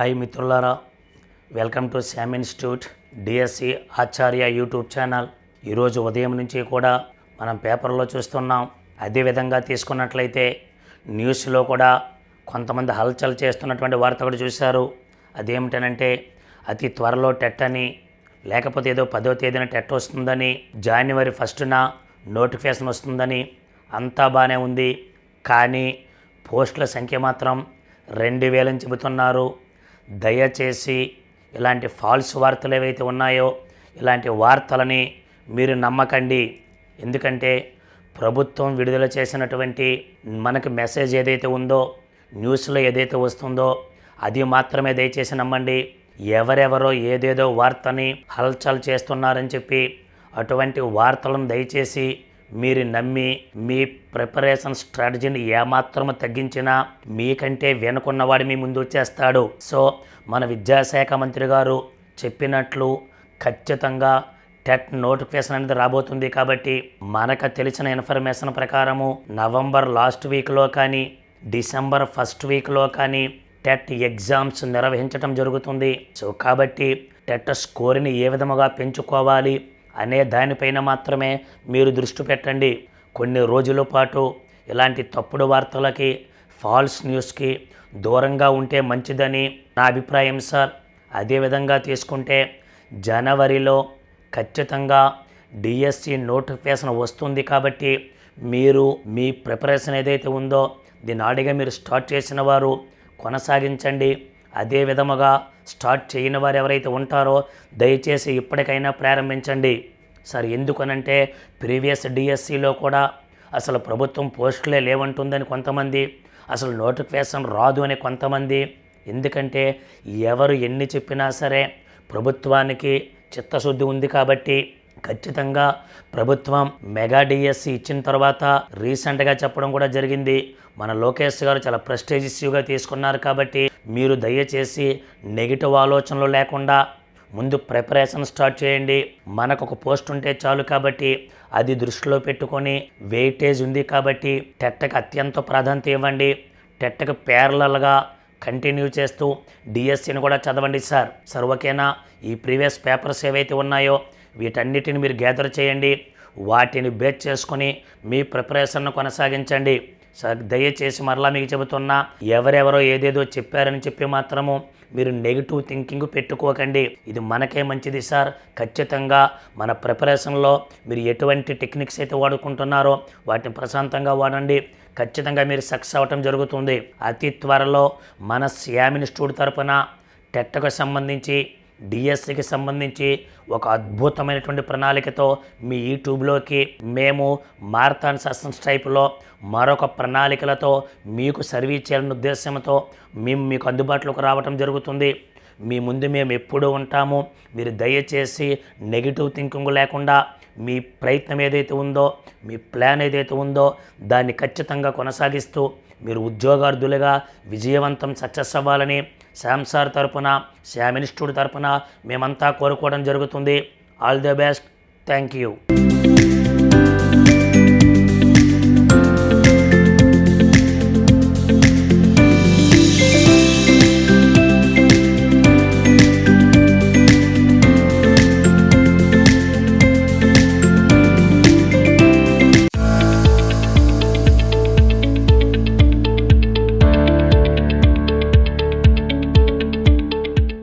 Hi మిత్రులారా welcome to Sham institute DSC Acharya YouTube channel. ఈరోజు ఉదయం నుంచి కూడా మనం పేపర్లో చూస్తున్నాం. అదేవిధంగా తీసుకున్నట్లయితే న్యూస్లో కూడా కొంతమంది హల్చల్ చేస్తున్నటువంటి వార్త కూడా చూశారు. అదేమిటనంటే అతి త్వరలో టెట్ అని లేకపోతే ఏదో పదో తేదీన టెట్ వస్తుందని జనవరి ఫస్ట్న నోటిఫికేషన్ వస్తుందని అంతా బాగానే ఉంది. కానీ పోస్టుల సంఖ్య మాత్రం రెండు వేలని చెబుతున్నారు. దయచేసి ఇలాంటి ఫాల్స్ వార్తలు ఏవైతే ఉన్నాయో ఇలాంటి వార్తలని మీరు నమ్మకండి. ఎందుకంటే ప్రభుత్వం విడుదల చేసినటువంటి మనకు మెసేజ్ ఏదైతే ఉందో న్యూస్లో ఏదైతే వస్తుందో అది మాత్రమే దయచేసి నమ్మండి. ఎవరెవరో ఏదేదో వార్తని హల్చల్ చేస్తున్నారని చెప్పి అటువంటి వార్తలను దయచేసి మీరు నమ్మి మీ ప్రిపరేషన్ స్ట్రాటజీని ఏమాత్రము తగ్గించినా మీకంటే వెనుకున్నవాడు మీ ముందు వచ్చేస్తాడు. సో మన విద్యాశాఖ మంత్రి గారు చెప్పినట్లు ఖచ్చితంగా టెట్ నోటిఫికేషన్ అనేది రాబోతుంది కాబట్టి మనకు తెలిసిన ఇన్ఫర్మేషన్ ప్రకారము నవంబర్ లాస్ట్ వీక్లో కానీ డిసెంబర్ ఫస్ట్ వీక్లో కానీ టెట్ ఎగ్జామ్స్ నిర్వహించడం జరుగుతుంది. సో కాబట్టి టెట్ స్కోర్ని ఏ విధముగా పెంచుకోవాలి? అనే దానిపైన మాత్రమే మీరు దృష్టి పెట్టండి. కొన్ని రోజుల పాటు ఇలాంటి తప్పుడు వార్తలకి ఫాల్స్ న్యూస్కి దూరంగా ఉంటే మంచిదని నా అభిప్రాయం సార్. అదేవిధంగా తీసుకుంటే జనవరిలో ఖచ్చితంగా డిఎస్సి నోటిఫికేషన్ వస్తుంది కాబట్టి మీరు మీ ప్రిపరేషన్ ఏదైతే ఉందో దీని ఆడిగా మీరు స్టార్ట్ చేసిన వారు కొనసాగించండి. అదే విధముగా స్టార్ట్ చేయని వారు ఎవరైతే ఉంటారో దయచేసి ఇప్పటికైనా ప్రారంభించండి. సార్ ఎందుకనంటే ప్రీవియస్ డిఎస్సిలో కూడా అసలు ప్రభుత్వం పోస్టులే లేవంటుందని కొంతమంది అసలు నోటిఫికేషన్ రాదు అని కొంతమంది. ఎందుకంటే ఎవరు ఎన్ని చెప్పినా సరే ప్రభుత్వానికి చిత్తశుద్ధి ఉంది కాబట్టి ఖచ్చితంగా ప్రభుత్వం మెగా డిఎస్సి ఇచ్చిన తర్వాత రీసెంట్గా చెప్పడం కూడా జరిగింది. మన లోకేష్ గారు చాలా ప్రెస్టేజ్ ఇష్యూగా తీసుకున్నారు కాబట్టి మీరు దయచేసి నెగిటివ్ ఆలోచనలు లేకుండా ముందు ప్రిపరేషన్ స్టార్ట్ చేయండి. మనకు ఒక పోస్ట్ ఉంటే చాలు కాబట్టి అది దృష్టిలో పెట్టుకొని వెయిటేజ్ ఉంది కాబట్టి టెట్కి అత్యంత ప్రాధాన్యత ఇవ్వండి. టెట్కి పేర్లల్గా కంటిన్యూ చేస్తూ డిఎస్సిని కూడా చదవండి సార్. సార్ ఓకేనా ఈ ప్రీవియస్ పేపర్స్ ఏవైతే ఉన్నాయో వీటన్నిటిని మీరు గ్యాదర్ చేయండి. వాటిని బేస్ చేసుకొని మీ ప్రిపరేషన్ను కొనసాగించండి. దయచేసి మరలా మీకు చెబుతున్నా ఎవరెవరో ఏదేదో చెప్పారని చెప్పి మాత్రము మీరు నెగిటివ్ థింకింగ్ పెట్టుకోకండి. ఇది మనకే మంచిది సార్. ఖచ్చితంగా మన ప్రిపరేషన్లో మీరు ఎటువంటి టెక్నిక్స్ అయితే వాడుకుంటున్నారో వాటిని ప్రశాంతంగా వాడండి. ఖచ్చితంగా మీరు సక్సెస్ అవ్వటం జరుగుతుంది. అతి త్వరలో మన శ్యామ్ ఇన్స్టిట్యూట్ తరపున టెట్కు సంబంధించి డిఎస్సికి సంబంధించి ఒక అద్భుతమైనటువంటి ప్రణాళికతో మీ యూట్యూబ్లోకి మేము మారథాన్ సెషన్స్ టైప్లో మరొక ప్రణాళికలతో మీకు సర్వీస్ చేయాలనే ఉద్దేశంతో మేము మీకు అందుబాటులోకి రావటం జరుగుతుంది. మీ ముందు మేము ఎప్పుడూ ఉంటాము. మీరు దయచేసి నెగిటివ్ థింకింగ్ లేకుండా మీ ప్రయత్నం ఏదైతే ఉందో మీ ప్లాన్ ఏదైతే ఉందో దాన్ని ఖచ్చితంగా కొనసాగిస్తూ మీరు ఉద్యోగార్థులుగా విజయవంతం సక్సెస్ అవ్వాలని శామ్ సార్ తరపున శామ్ ఇన్స్టిట్యూట్ తరపున మేమంతా కోరుకోవడం జరుగుతుంది. All the best. Thank you.